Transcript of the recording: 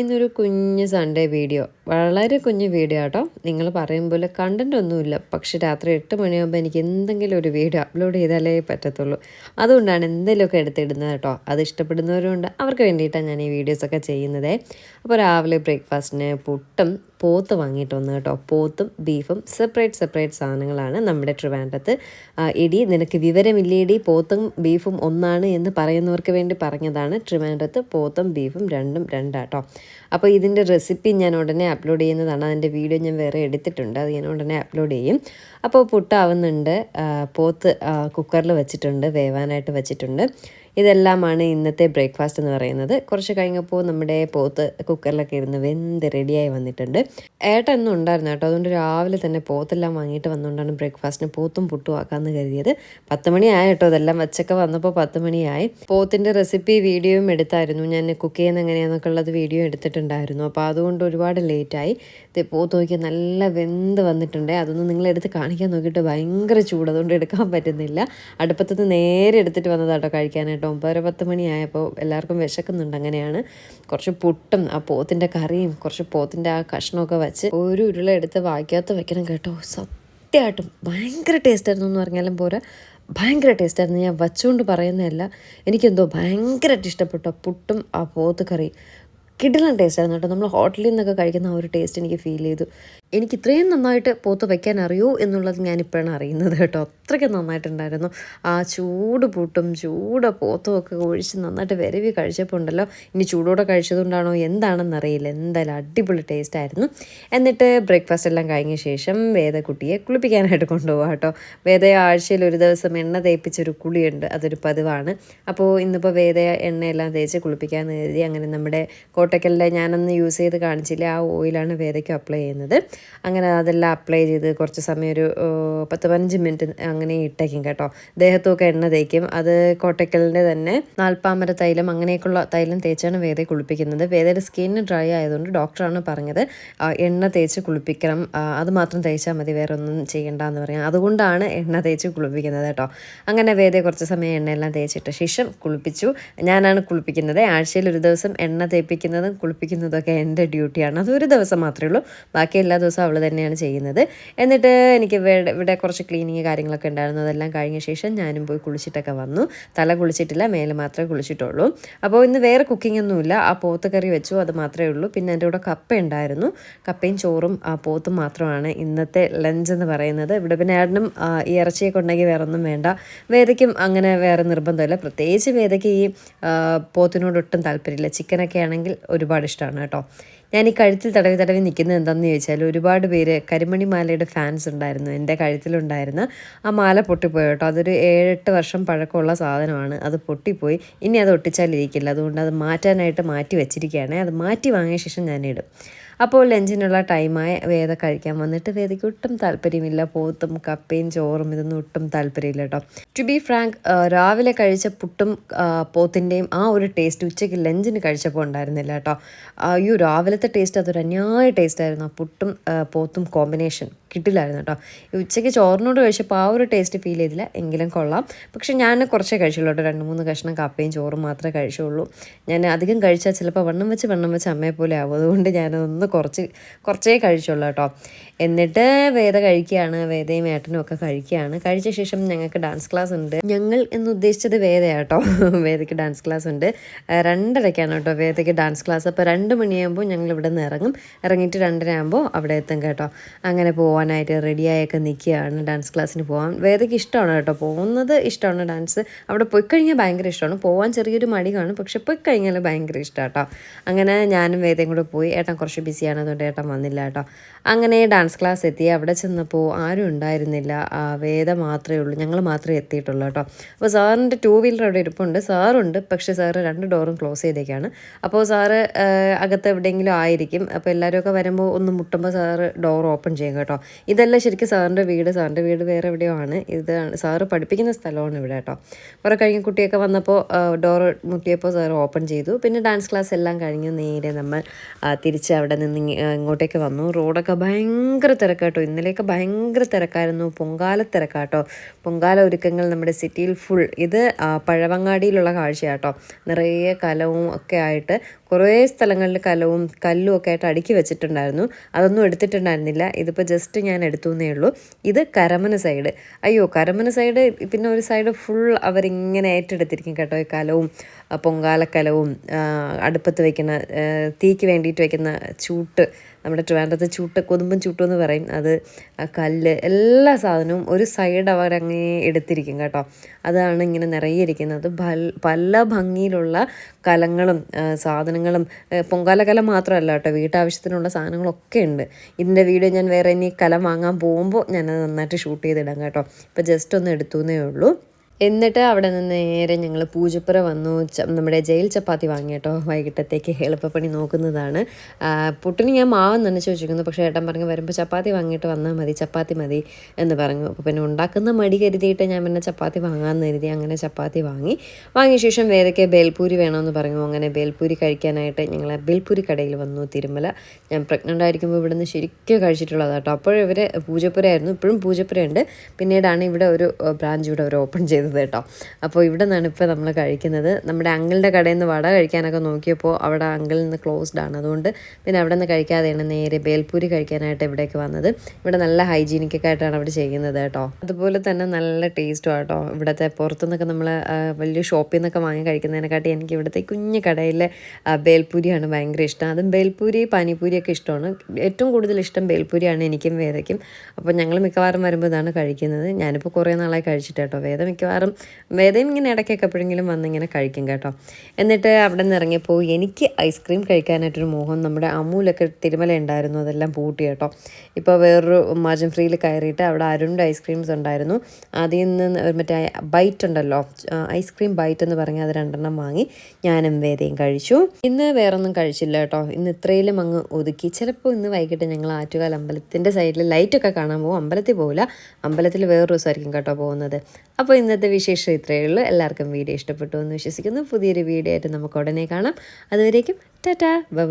ഇന്നൊരു കുഞ്ഞ് Sunday video വളരെ കുഞ്ഞ് വീഡിയോ ആട്ടോ. നിങ്ങൾ പറയും പോലെ കണ്ടന്റ് ഒന്നുമില്ല. പക്ഷെ രാത്രി എട്ട് മണിയാകുമ്പോൾ എനിക്ക് എന്തെങ്കിലും ഒരു വീഡിയോ അപ്ലോഡ് ചെയ്താലേ പറ്റത്തുള്ളൂ. അതുകൊണ്ടാണ് എന്തെങ്കിലുമൊക്കെ എടുത്തിടുന്നത് കേട്ടോ. അത് ഇഷ്ടപ്പെടുന്നവരുണ്ട് അവർക്ക് വേണ്ടിയിട്ടാണ് ഞാൻ ഈ വീഡിയോസൊക്കെ ചെയ്യുന്നത്. അപ്പോൾ രാവിലെ ബ്രേക്ക്ഫാസ്റ്റിന് പുട്ടും പോത്ത് വാങ്ങിയിട്ട് വന്നു കേട്ടോ. പോത്തും ബീഫും സെപ്പറേറ്റ് സെപ്പറേറ്റ് സാധനങ്ങളാണ് നമ്മുടെ ട്രിവാൻഡ്രത്ത്. എടി നിനക്ക് വിവരമില്ലേടി? പോത്തും ബീഫും ഒന്നാണ് എന്ന് പറയുന്നവർക്ക് വേണ്ടി പറഞ്ഞതാണ് ട്രിവാൻഡ്രത്ത്. പോത്തും ബീഫും രണ്ടും രണ്ടാട്ടോ അപ്പോൾ ഇതിന്റെ റെസിപ്പി ഞാൻ ഉടനെ അപ്ലോഡ് ചെയ്യുന്നതാണ്. അതിന്റെ വീഡിയോ ഞാൻ വേറെ എടുത്തിട്ടുണ്ട്. അത് ഞാൻ ഉടനെ അപ്ലോഡ് ചെയ്യും. അപ്പോൾ പുട്ടാവുന്നുണ്ട്. പോത്ത് കുക്കറിൽ വെച്ചിട്ടുണ്ട്. വേവാനായിട്ട് വെച്ചിട്ടുണ്ട്. ഇതെല്ലാമാണ് ഇന്നത്തെ ബ്രേക്ക്ഫാസ്റ്റ് എന്ന് പറയുന്നത്. കുറച്ച് കഴിഞ്ഞപ്പോൾ നമ്മുടെ പോത്ത് കുക്കറിലൊക്കെ ഇരുന്ന് വെന്ത് റെഡിയായി വന്നിട്ടുണ്ട്. ഏട്ടൻ ഒന്നും ഉണ്ടായിരുന്നു കേട്ടോ. അതുകൊണ്ട് രാവിലെ തന്നെ പോത്തെല്ലാം വാങ്ങിയിട്ട് വന്നുകൊണ്ടാണ് ബ്രേക്ക്ഫാസ്റ്റിന് പോത്തും പുട്ടും ആക്കാമെന്ന് കരുതിയത്. പത്ത് മണിയായി കേട്ടോ. ഇതെല്ലാം വച്ചൊക്കെ വന്നപ്പോൾ പത്ത് മണിയായി പോത്തിന്റെ റെസിപ്പി വീഡിയോയും എടുത്തായിരുന്നു. ഞാൻ കുക്ക് ചെയ്യുന്ന എങ്ങനെയാണെന്നൊക്കെ ഉള്ളത് വീഡിയോ എടുത്തിട്ടുണ്ടായിരുന്നു. അപ്പോൾ അതുകൊണ്ട് ഒരുപാട് ലേറ്റായി പോത്ത് നോക്കിയാൽ നല്ല വെന്ത് വന്നിട്ടുണ്ട്. അതൊന്നും നിങ്ങളെടുത്ത് കാണിക്കാൻ നോക്കിയിട്ട് ഭയങ്കര ചൂട്. അതുകൊണ്ട് എടുക്കാൻ പറ്റുന്നില്ല. അടുപ്പത്തുനിന്ന് നേരെ എടുത്തിട്ട് വന്നതാട്ടോ കഴിക്കാനായിട്ട്. ഒമ്പതര പത്ത് മണിയായപ്പോൾ എല്ലാവർക്കും വിശക്കുന്നുണ്ട്. അങ്ങനെയാണ് കുറച്ച് പുട്ടും ആ പോത്തിന്റെ കറിയും കുറച്ച് പോത്തിന്റെ ആ കഷ്ണമൊക്കെ വെച്ച് ഒരു ഉരുള എടുത്ത് വായിക്കകത്ത് വെക്കണം കേട്ടോ. സത്യമായിട്ടും ഭയങ്കര ടേസ്റ്റായിരുന്നു എന്ന് പറഞ്ഞാലും പോരാ. ഭയങ്കര ടേസ്റ്റായിരുന്നു ഞാൻ വച്ചുകൊണ്ട് പറയുന്നതല്ല എനിക്കെന്തോ ഭയങ്കരമായിട്ട് ഇഷ്ടപ്പെട്ടു പുട്ടും ആ പോത്ത് കറി കിടിലൻ ടേസ്റ്റായിരുന്നു കേട്ടോ. നമ്മൾ ഹോട്ടലിൽ നിന്നൊക്കെ കഴിക്കുന്ന ആ ഒരു ടേസ്റ്റ് എനിക്ക് ഫീൽ ചെയ്തു. എനിക്ക് ഇത്രയും നന്നായിട്ട് പോത്ത് വയ്ക്കാൻ അറിയൂ എന്നുള്ളത് ഞാനിപ്പോഴാണ് അറിയുന്നത് കേട്ടോ. അത്രയ്ക്ക് നന്നായിട്ടുണ്ടായിരുന്നു. ആ ചൂട് പൂട്ടും ചൂട പോത്തും ഒക്കെ ഒഴിച്ച് നന്നായിട്ട് വിരവി കഴിച്ചപ്പോൾ ഉണ്ടല്ലോ. ഇനി ചൂടോടെ കഴിച്ചതുകൊണ്ടാണോ എന്താണെന്ന് അറിയില്ല എന്തായാലും അടിപൊളി ടേസ്റ്റ് ആയിരുന്നു. എന്നിട്ട് ബ്രേക്ക്ഫാസ്റ്റ് എല്ലാം കഴിഞ്ഞ ശേഷം വേദക്കുട്ടിയെ കുളിപ്പിക്കാനായിട്ട് കൊണ്ടുപോകാം കേട്ടോ. വേദ ആഴ്ചയിൽ ഒരു ദിവസം എണ്ണ തേപ്പിച്ചൊരു കുളിയുണ്ട്. അതൊരു പതിവാണ്. അപ്പോൾ ഇന്നിപ്പോൾ വേദ എണ്ണയെല്ലാം തേച്ച് കുളിപ്പിക്കാമെന്ന് കരുതി അങ്ങനെ നമ്മുടെ കോട്ടക്കലിലെ ഞാനന്ന് യൂസ് ചെയ്ത് കാണിച്ചില്ല. ആ ഓയിലാണ് വേദയ്ക്ക് അപ്ലൈ ചെയ്യുന്നത്. അങ്ങനെ അതെല്ലാം അപ്ലൈ ചെയ്ത് കുറച്ച് സമയം ഒരു പത്ത് പതിനഞ്ച് മിനിറ്റ് അങ്ങനെ ഇട്ടേക്കും കേട്ടോ. ദേഹത്തൊക്കെ എണ്ണ തേക്കും. അത് കോട്ടക്കലിന്റെ തന്നെ നാൽപ്പാമര തൈലം അങ്ങനെയൊക്കെയുള്ള തൈലം തേച്ചാണ് വേദയെ കുളിപ്പിക്കുന്നത്. വേദയുടെ സ്കിന്ന് ഡ്രൈ ആയതുകൊണ്ട് ഡോക്ടറാണ് പറഞ്ഞത് എണ്ണ തേച്ച് കുളിപ്പിക്കണം. അത് മാത്രം തേച്ചാൽ മതി വേറെ ഒന്നും ചെയ്യണ്ട എന്ന് പറയാം അതുകൊണ്ടാണ് എണ്ണ തേച്ച് കുളിപ്പിക്കുന്നത് കേട്ടോ. അങ്ങനെ വേദയെ കുറച്ച് സമയം എണ്ണയെല്ലാം തേച്ചിട്ട് ശേഷം കുളിപ്പിച്ചു. ഞാനാണ് കുളിപ്പിക്കുന്നത്. ആഴ്ചയിൽ ഒരു ദിവസം എണ്ണ തേപ്പിക്കുന്നതും കുളിപ്പിക്കുന്നതും ഒക്കെ എന്റെ ഡ്യൂട്ടിയാണ് അത് ഒരു ദിവസം മാത്രമേ ഉള്ളൂ. ബാക്കി എല്ലാ ദിവസവും അവൾ തന്നെയാണ് ചെയ്യുന്നത്. എന്നിട്ട് എനിക്ക് ഇവിടെ ഇവിടെ കുറച്ച് ക്ലീനിങ് കാര്യങ്ങളൊക്കെ ഉണ്ടായിരുന്നു. അതെല്ലാം കഴിഞ്ഞ ശേഷം ഞാനും പോയി കുളിച്ചിട്ടൊക്കെ വന്നു. തല കുളിച്ചിട്ടില്ല മേലെ മാത്രമേ കുളിച്ചിട്ടുള്ളൂ. അപ്പോൾ ഇന്ന് വേറെ കുക്കിംഗ് ഒന്നുമില്ല ആ പോത്ത് കറി വെച്ചു അത് മാത്രമേ ഉള്ളൂ. പിന്നെ എന്റെ കൂടെ കപ്പ ഉണ്ടായിരുന്നു. കപ്പയും ചോറും ആ പോത്തും മാത്രമാണ് ഇന്നത്തെ ലഞ്ച് എന്ന് പറയുന്നത്. ഇവിടെ പിന്നെ ഏട്ടനും ഈ ഇറച്ചിയൊക്കെ ഉണ്ടെങ്കിൽ വേറെ ഒന്നും വേണ്ട. വേദയ്ക്കും അങ്ങനെ വേറെ നിർബന്ധമില്ല. പ്രത്യേകിച്ച് വേദയ്ക്ക് ഈ പോത്തിനോട് ഒട്ടും താല്പര്യമില്ല. ചിക്കനൊക്കെ ആണെങ്കിൽ ഒരുപാട് ഇഷ്ടമാണ് കേട്ടോ. ഞാൻ ഈ കഴുത്തിൽ തടവി തടവി നിൽക്കുന്നത് എന്താണെന്ന് ചോദിച്ചാൽ ഒരുപാട് പേര് കരിമണി മാലയുടെ ഫാൻസ് ഉണ്ടായിരുന്നു എന്റെ കഴുത്തിലുണ്ടായിരുന്ന ആ മാല പൊട്ടിപ്പോയി കേട്ടോ. അതൊരു ഏഴെട്ട് വർഷം പഴക്കമുള്ള സാധനമാണ്. അത് പൊട്ടിപ്പോയി. ഇനി അത് ഒട്ടിച്ചാലിരിക്കില്ല അതുകൊണ്ട് അത് മാറ്റാനായിട്ട് മാറ്റി വെച്ചിരിക്കുകയാണ്. അത് മാറ്റി വാങ്ങിയ ശേഷം ഞാനിടും. അപ്പോൾ ലഞ്ചിനുള്ള ടൈമായ വേദ കഴിക്കാൻ വന്നിട്ട് വേദയ്ക്ക് ഒട്ടും താല്പര്യമില്ല. പോത്തും കപ്പയും ചോറും ഇതൊന്നും ഒട്ടും താല്പര്യമില്ല കേട്ടോ. ടു ബി ഫ്രാങ്ക് രാവിലെ കഴിച്ച പുട്ടും പോത്തിന്റെയും ആ ഒരു ടേസ്റ്റ് ഉച്ചയ്ക്ക് ലഞ്ചിന് കഴിച്ചപ്പോൾ ഉണ്ടായിരുന്നില്ല കേട്ടോ. അയ്യോ രാവിലത്തെ ടേസ്റ്റ് അതൊരു അന്യായ ടേസ്റ്റ് ആയിരുന്നു. ആ പുട്ടും പോത്തും കോമ്പിനേഷൻ കിട്ടില്ലായിരുന്നു കേട്ടോ. ഉച്ചയ്ക്ക് ചോറിനോട് കഴിച്ചപ്പോൾ ആ ഒരു ടേസ്റ്റ് ഫീൽ ചെയ്തില്ല. എങ്കിലും കൊള്ളാം. പക്ഷെ ഞാൻ കുറച്ചേ കഴിച്ചുള്ളൂ കേട്ടോ. രണ്ട് മൂന്ന് കഷ്ണം കപ്പയും ചോറും മാത്രമേ കഴിച്ചുള്ളൂ. ഞാൻ അധികം കഴിച്ചാൽ ചിലപ്പോൾ വണ്ണം വെച്ച് വണ്ണം വെച്ച് അമ്മയെ പോലെ ആവും. അതുകൊണ്ട് ഞാനതൊന്ന് കുറച്ച് കുറച്ചേ കഴിച്ചുള്ളൂ കേട്ടോ. എന്നിട്ട് വേദ കഴിക്കുകയാണ് വേദയും ഏട്ടനും ഒക്കെ കഴിക്കുകയാണ്. കഴിച്ച ശേഷം ഞങ്ങൾക്ക് ഡാൻസ് ക്ലാസ് ഉണ്ട്. ഞങ്ങൾ എന്ന് ഉദ്ദേശിച്ചത് വേദയാട്ടോ വേദയ്ക്ക് ഡാൻസ് ക്ലാസ് ഉണ്ട്. രണ്ടരയ്ക്കാണ് കേട്ടോ വേദയ്ക്ക് ഡാൻസ് ക്ലാസ് അപ്പോൾ രണ്ട് മണിയാകുമ്പോൾ ഞങ്ങൾ ഇവിടെ നിന്ന് ഇറങ്ങും. ഇറങ്ങിയിട്ട് രണ്ടര ആകുമ്പോൾ അവിടെ എത്തും കേട്ടോ. അങ്ങനെ പോകാനായിട്ട് റെഡിയായൊക്കെ നിൽക്കുകയാണ് ഡാൻസ് ക്ലാസ്സിന് പോകാൻ വേദയ്ക്ക് ഇഷ്ടമാണ് കേട്ടോ. പോകുന്നത് ഇഷ്ടമാണ് ഡാൻസ് അവിടെ പോയി കഴിഞ്ഞാൽ ഭയങ്കര ഇഷ്ടമാണ്. പോകാൻ ചെറിയൊരു മടി കാണും. പക്ഷെ പോയി കഴിഞ്ഞാൽ ഭയങ്കര ഇഷ്ടമാണ് കേട്ടോ. അങ്ങനെ ഞാനും വേദയും കൂടെ പോയി. ഏട്ടൻ കുറച്ച് ബിസിയാണ്. അതുകൊണ്ട് ഏട്ടൻ വന്നില്ല കേട്ടോ. അങ്ങനെ ഡാൻസ് ക്ലാസ് എത്തി. അവിടെ ചെന്നപ്പോൾ ആരും ഉണ്ടായിരുന്നില്ല. വേദ മാത്രമേ ഉള്ളൂ. ഞങ്ങൾ മാത്രമേ എത്തിയിട്ടുള്ളൂ കേട്ടോ. അപ്പോൾ സാറിന്റെ ടൂ വീലർ അവിടെ ഇരിപ്പുണ്ട്. സാറുണ്ട്. പക്ഷേ സാറ് രണ്ട് ഡോറും ക്ലോസ് ചെയ്തേക്കാണ്. അപ്പോൾ സാറ് അകത്ത് എവിടെയെങ്കിലും ആയിരിക്കും. അപ്പോൾ എല്ലാവരുമൊക്കെ വരുമ്പോൾ ഒന്ന് മുട്ടുമ്പോൾ സാറ് ഡോർ ഓപ്പൺ ചെയ്യും കേട്ടോ. ഇതല്ല ശരിക്കും സാറിന്റെ വീട്. സാറിന്റെ വീട് വേറെ എവിടെയോ ആണ്. ഇത് സാറ് പഠിപ്പിക്കുന്ന സ്ഥലമാണ് ഇവിടെ കേട്ടോ. കുറേ കഴിഞ്ഞ് കുട്ടിയൊക്കെ വന്നപ്പോൾ ഡോർ മുട്ടിയപ്പോൾ സാറ് ഓപ്പൺ ചെയ്തു. പിന്നെ ഡാൻസ് ക്ലാസ് എല്ലാം കഴിഞ്ഞ് നേരെ നമ്മൾ തിരിച്ച് അവിടെ നിന്ന് ആ, ഇങ്ങോട്ടേക്ക് വന്നു. റോഡൊക്കെ ഭയങ്കര തിരക്കാട്ടോ. ഇന്നലെയൊക്കെ ഭയങ്കര തിരക്കായിരുന്നു. പൊങ്കാല തിരക്കാട്ടോ. പൊങ്കാല ഒരുക്കങ്ങൾ നമ്മുടെ സിറ്റിയിൽ ഫുൾ. ഇത് പഴവങ്ങാടിയിലുള്ള കാഴ്ചയാട്ടോ. നിറയെ കലവും ഒക്കെ ആയിട്ട് കുറേ സ്ഥലങ്ങളിൽ കലവും കല്ലും ഒക്കെ ആയിട്ട് അടുക്കി വെച്ചിട്ടുണ്ടായിരുന്നു. അതൊന്നും എടുത്തിട്ടുണ്ടായിരുന്നില്ല. ഇതിപ്പോൾ ജസ്റ്റ് ഞാൻ എടുത്തു എന്നേ ഉള്ളൂ. ഇത് കരമന സൈഡ്. അയ്യോ കരമന സൈഡ് പിന്നെ ഒരു സൈഡ് ഫുൾ അവരിങ്ങനെ ഏറ്റെടുത്തിരിക്കും കേട്ടോ. ഈ കലവും പൊങ്കാലക്കലവും അടുപ്പത്ത് വയ്ക്കുന്ന തീക്ക് വേണ്ടിയിട്ട് വെക്കുന്ന ചൂട്ട് നമ്മുടെ ട്രിവാൻഡ്രത്തെ ചൂട്ട് കൊതുമ്പും ചൂട്ടും എന്ന് പറയും. അത് കല്ല് എല്ലാ സാധനവും ഒരു സൈഡ് അവരങ്ങേ എടുത്തിരിക്കും കേട്ടോ. അതാണ് ഇങ്ങനെ നിറയെ ഇരിക്കുന്നത്. പല ഭംഗിയിലുള്ള കലങ്ങളും സാധനങ്ങളും പൊങ്കാല കലം മാത്രമല്ല കേട്ടോ. വീട്ടാവശ്യത്തിനുള്ള സാധനങ്ങളൊക്കെ ഉണ്ട്. ഇതിന്റെ വീഡിയോ ഞാൻ വേറെ ഇനി കലം വാങ്ങാൻ പോകുമ്പോൾ ഞാനത് നന്നായിട്ട് ഷൂട്ട് ചെയ്തിടാം കേട്ടോ. ഇപ്പോൾ ജസ്റ്റ് ഒന്ന് എടുത്തു എന്നേ ഉള്ളൂ. എന്നിട്ട് അവിടെ നിന്ന് നേരെ ഞങ്ങൾ പൂജപ്പുര വന്നു. നമ്മുടെ ജയിൽ ചപ്പാത്തി വാങ്ങി കേട്ടോ. വൈകിട്ടത്തേക്ക് എളുപ്പപ്പണി നോക്കുന്നതാണ്. പുട്ടിന് ഞാൻ മാവൻ നനച്ച് വെച്ചിരിക്കുന്നു പക്ഷേ ഏട്ടൻ പറഞ്ഞു വരുമ്പോൾ ചപ്പാത്തി വാങ്ങിയിട്ട് വന്നാൽ മതി ചപ്പാത്തി മതി എന്ന് പറഞ്ഞു. അപ്പോൾ പിന്നെ ഉണ്ടാക്കുന്ന മടി കരുതിയിട്ട് ഞാൻ പിന്നെ ചപ്പാത്തി വാങ്ങാമെന്ന് കരുതി അങ്ങനെ ചപ്പാത്തി വാങ്ങി. വാങ്ങിയ ശേഷം വേദയ്ക്ക് ബേൽപൂരി വേണമെന്ന് പറഞ്ഞു. അങ്ങനെ ബേൽപൂരി കഴിക്കാനായിട്ട് ഞങ്ങൾ ബേൽപൂരി കടയിൽ വന്നു തിരുമല. ഞാൻ പ്രഗ്നന്റ് ആയിരിക്കുമ്പോൾ ഇവിടുന്ന് ശരിക്കും കഴിച്ചിട്ടുള്ളത് കേട്ടോ. അപ്പോഴും ഇവർ പൂജപ്പുരയായിരുന്നു. ഇപ്പോഴും പൂജപ്പുരയുണ്ട്. പിന്നീടാണ് ഇവിടെ ഒരു ബ്രാഞ്ച് ഇവിടെ അവർ ഓപ്പൺ ചെയ്തത്. കേട്ടോ. അപ്പോൾ ഇവിടെ നിന്നാണ് ഇപ്പോൾ നമ്മൾ കഴിക്കുന്നത്. നമ്മുടെ അങ്കിളിന്റെ കടയിൽ നിന്ന് വട കഴിക്കാനൊക്കെ നോക്കിയപ്പോൾ അവിടെ അങ്കിളിൽ നിന്ന് ക്ലോസ്ഡ് ആണ്. അതുകൊണ്ട് പിന്നെ അവിടെ നിന്ന് കഴിക്കാതെയാണ് നേരെ ബേൽപൂരി കഴിക്കാനായിട്ട് ഇവിടേക്ക് വന്നത്. ഇവിടെ നല്ല ഹൈജീനിക് ഒക്കെ ആയിട്ടാണ് അവിടെ ചെയ്യുന്നത് കേട്ടോ. അതുപോലെ തന്നെ നല്ല ടേസ്റ്റും കേട്ടോ. ഇവിടുത്തെ പുറത്തുനിന്നൊക്കെ നമ്മൾ വലിയ ഷോപ്പിൽ നിന്നൊക്കെ വാങ്ങി കഴിക്കുന്നതിനെക്കാട്ടി എനിക്ക് ഇവിടുത്തെ കുഞ്ഞു കടയിലെ ബേൽപൂരിയാണ് ഭയങ്കര ഇഷ്ടം. അതും ബേൽപൂരി പാനിപൂരിയൊക്കെ ഇഷ്ടമാണ്. ഏറ്റവും കൂടുതൽ ഇഷ്ടം ബേൽപൂരിയാണ് എനിക്കും വേദയ്ക്കും. അപ്പോൾ ഞങ്ങൾ മിക്കവാറും വരുമ്പോൾ ഇതാണ് കഴിക്കുന്നത്. ഞാനിപ്പോൾ കുറേ നാളായി കഴിച്ചിട്ട് കേട്ടോ. വേദ മിക്കവാറും വേദയും ഇങ്ങനെ ഇടയ്ക്കൊക്കെ എപ്പോഴെങ്കിലും വന്നിങ്ങനെ കഴിക്കും കേട്ടോ. എന്നിട്ട് അവിടെ നിന്ന് ഇറങ്ങിയപ്പോൾ എനിക്ക് ഐസ്ക്രീം കഴിക്കാനായിട്ടൊരു മോഹം നമ്മുടെ അമൂലൊക്കെ തിരുമല ഉണ്ടായിരുന്നു. അതെല്ലാം പൂട്ടി കേട്ടോ. ഇപ്പോൾ വേറൊരു മാജൻ ഫ്രീയിൽ കയറിയിട്ട് അവിടെ അരുണിന്റെ ഐസ്ക്രീംസ് ഉണ്ടായിരുന്നു. അതിൽ നിന്ന് മറ്റേ ബൈറ്റ് ഉണ്ടല്ലോ. ഐസ്ക്രീം ബൈറ്റ് എന്ന് പറഞ്ഞാൽ അത് രണ്ടെണ്ണം വാങ്ങി ഞാനും വേദയും കഴിച്ചു. ഇന്ന് വേറൊന്നും കഴിച്ചില്ല കേട്ടോ. ഇന്ന് ഇത്രയിലും അങ്ങ് ഒതുക്കി. ചിലപ്പോൾ ഇന്ന് വൈകിട്ട് ഞങ്ങൾ ആറ്റുകാൽ അമ്പലത്തിന്റെ സൈഡിൽ ലൈറ്റൊക്കെ കാണാൻ പോകും. അമ്പലത്തിൽ പോകില്ല അമ്പലത്തിൽ വേറൊരു ദിവസമായിരിക്കും കേട്ടോ പോകുന്നത്. അപ്പോൾ ഇന്നത്തെ വിശേഷം ഇത്രയേ ഉള്ളൂ. എല്ലാവർക്കും വീഡിയോ ഇഷ്ടപ്പെട്ടു എന്ന് വിശ്വസിക്കുന്നു. പുതിയൊരു വീഡിയോ ആയിട്ട് നമുക്ക് ഉടനെ കാണാം. അതുവരേക്കും ടാറ്റാ. ബൈ.